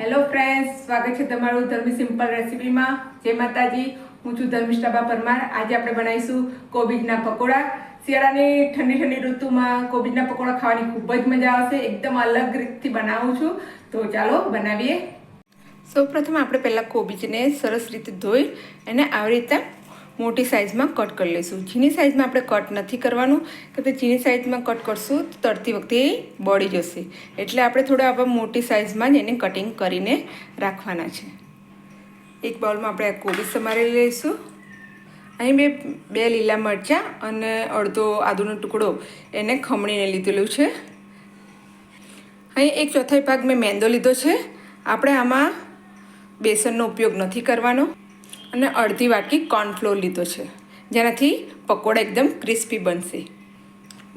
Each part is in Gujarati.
હેલો ફ્રેન્ડ્સ સ્વાગત છે તમારું ધર્મી સિમ્પલ રેસીપીમાં. જય માતાજી. હું છું ધર્મિષ્ઠાબા પરમાર. આજે આપણે બનાવીશું કોબીજના પકોડા. શિયાળાની ઠંડી ઠંડી ઋતુમાં કોબીજના પકોડા ખાવાની ખૂબ જ મજા આવશે. એકદમ અલગ રીતથી બનાવું છું. તો ચાલો બનાવીએ. સૌપ્રથમ આપણે પહેલાં કોબીજને સરસ રીતે ધોઈ અને આવી રીતે મોટી સાઇઝમાં કટ કરી લઈશું. ઝીણી સાઇઝમાં આપણે કટ નથી કરવાનું, કે તે ઝીણી સાઇઝમાં કટ કરશું તો તરતી વખતે એ બળી જશે. એટલે આપણે થોડા આવા મોટી સાઇઝમાં જ એને કટિંગ કરીને રાખવાના છે. એક બાઉલમાં આપણે કોબી સમારેલી લઈશું. અહીં બે બે લીલા મરચાં અને અડધો આદુનો ટુકડો એને ખમણીને લીધેલું છે. અહીં એક ચોથાઈ ભાગ મેં મેંદો લીધો છે. આપણે આમાં બેસનનો ઉપયોગ નથી કરવાનો. અને અડધી વાટકી કોર્નફ્લોર લીધો છે. જેનાથી પકોડા એકદમ ક્રિસ્પી બનશે.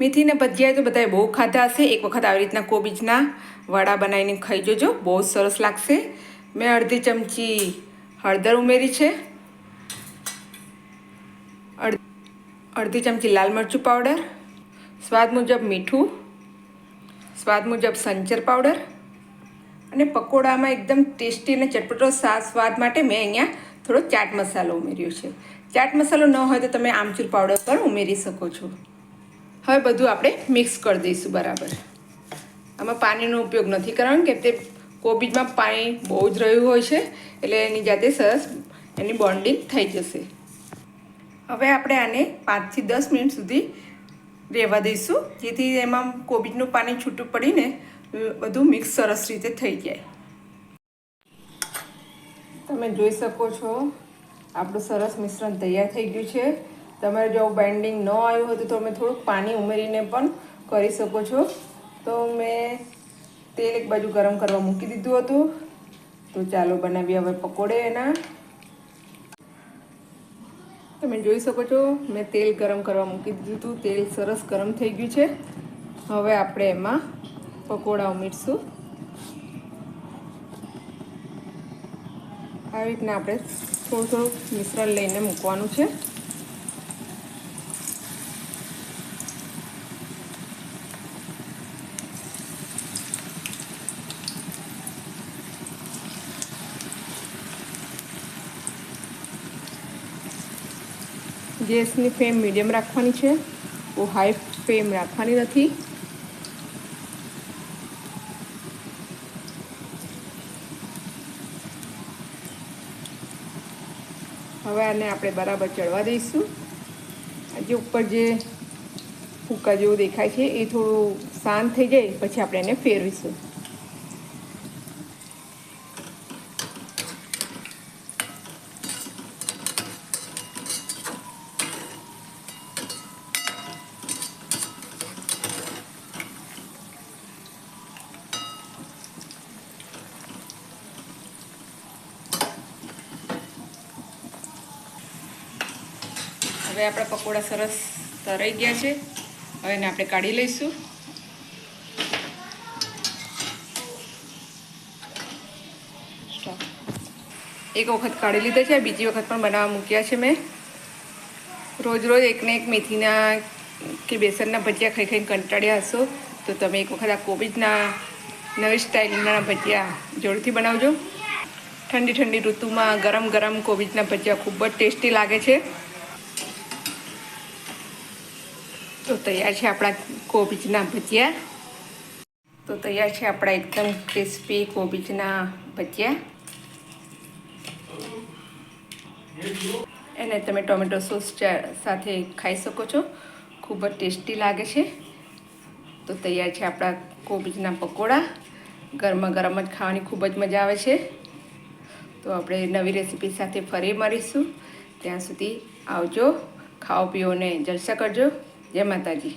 મેથીના ભજીયા તો બધાએ બહુ ખાધા હશે. એક વખત આવી રીતના કોબીજના વડા બનાવીને ખાઈ જોજો. બહુ સરસ લાગશે. મેં અડધી ચમચી હળદર ઉમેરી છે. અડધી ચમચી લાલ મરચું પાવડર સ્વાદ મુજબ મીઠું, સ્વાદ મુજબ સંચર પાવડર અને પકોડામાં એકદમ ટેસ્ટી અને ચટપટો સ્વાદ માટે મેં અહીંયા થોડો ચાટ મસાલો ઉમેર્યો છે. ચાટ મસાલો ન હોય તો તમે આમચૂર પાવડર પણ ઉમેરી શકો છો. હવે બધું આપણે મિક્સ કરી દઈશું બરાબર. આમાં પાણીનો ઉપયોગ નથી કરવાનો કે તે કોબીજમાં પાણી બહુ જ રહ્યું હોય છે, એટલે એની જાતે સરસ એની બોન્ડિંગ થઈ જશે. હવે આપણે આને પાંચથી દસ મિનિટ સુધી રહેવા દઈશું, જેથી એમાં કોબીજનું પાણી છૂટું પડીને બધું મિક્સ સરસ રીતે થઈ જાય. તમે જોઈ શકો છો. આપણું સરસ મિશ્રણ તૈયાર થઈ ગયું છે. તમારે જો બાઇન્ડિંગ ન આવ્યું હોય તો તમે થોડુંક પાણી ઉમેરીને પણ કરી શકો છો. તો મેં તેલ એક બાજુ ગરમ કરવા મૂકી દીધું હતું. તો ચાલો બનાવીએ હવે પકોડે એના. તમે જોઈ શકો છો, મેં તેલ ગરમ કરવા મૂકી દીધું હતું. તેલ સરસ ગરમ થઈ ગયું છે. હવે આપણે એમાં પકોડા ઉમેરશું. આવી રીતના આપણે થોડું થોડું મિશ્રણ લઈને મૂકવાનું છે. ગેસની ફ્લેમ મીડિયમ રાખવાની છે. બહુ હાઈ ફ્લેમ રાખવાની નથી. હવે આને આપણે બરાબર ચડવા દઈશું. જે ઉપર જે ફૂકા જેવું દેખાય છે, એ થોડું શાંત થઈ જાય, પછી આપણે એને ફેરવીશું. હવે આપણા પકોડા સરસ તરાઈ ગયા છે. હવે એને આપણે કાઢી લઈશું. એક વખત કાઢી લીધા છે, બીજી વખત પણ બનાવવા મૂક્યા છે મેં. રોજ રોજ એકને એક મેથીના કે બેસનના ભજીયા ખાઈ ખાઈને કંટાળ્યા હશો, તો તમે એક વખત આ કોબીજના નવી સ્ટાઇલના ભજીયા જોરથી બનાવજો. ઠંડી ઠંડી ઋતુમાં ગરમ ગરમ કોબીજના ભજીયા ખૂબ જ ટેસ્ટી લાગે છે. તો તૈયાર છે આપણા કોબીજના ભજીયા. તો તૈયાર છે આપણા એકદમ ક્રિસ્પી કોબીજના ભજીયા. એને તમે ટોમેટો સોસ સાથે ખાઈ શકો છો. ખૂબ જ ટેસ્ટી લાગે છે. તો તૈયાર છે આપણા કોબીજના પકોડા. ગરમા ગરમ જ ખાવાની ખૂબ જ મજા આવે છે. તો આપણે નવી રેસીપી સાથે ફરી મળીશું. ત્યાં સુધી આવજો. ખાઓ પીઓને જલસા કરજો. જય માતાજી.